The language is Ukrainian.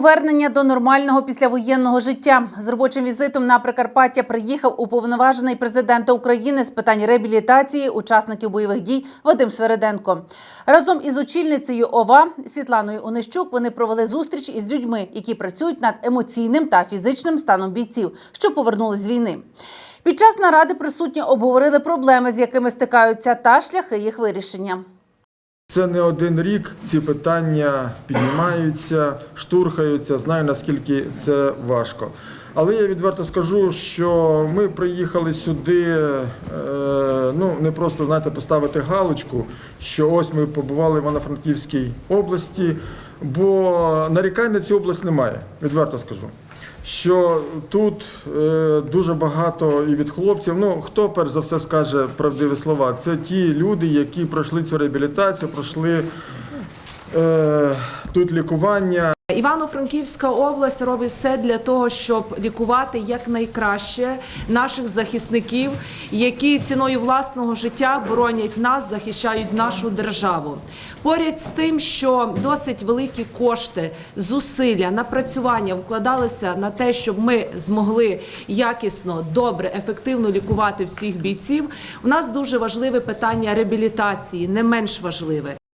повернення до нормального післявоєнного життя. З робочим візитом на Прикарпаття приїхав уповноважений президента України з питань реабілітації учасників бойових дій Вадим Свереденко. Разом із очільницею ОВА Світланою Онищук вони провели зустріч із людьми, які працюють над емоційним та фізичним станом бійців, що повернулись з війни. Під час наради присутні обговорили проблеми, з якими стикаються, та шляхи їх вирішення. Це не один рік. Ці питання піднімаються, штурхаються. Знаю наскільки це важко. Але я відверто скажу, що ми приїхали сюди, е, ну не просто знаєте, поставити галочку, що ось ми побували в Івано-Франківській області, бо нарікань на цю область немає. Відверто скажу. Що тут е, дуже багато і від хлопців. Ну хто перш за все скаже правдиві слова? Це ті люди, які пройшли цю реабілітацію, пройшли тут лікування. Івано-Франківська область робить все для того, щоб лікувати якнайкраще наших захисників, які ціною власного життя боронять нас, захищають нашу державу. Поряд з тим, що досить великі кошти, зусилля, напрацювання вкладалися на те, щоб ми змогли якісно, добре, ефективно лікувати всіх бійців. У нас дуже важливе питання реабілітації, не менш важливе.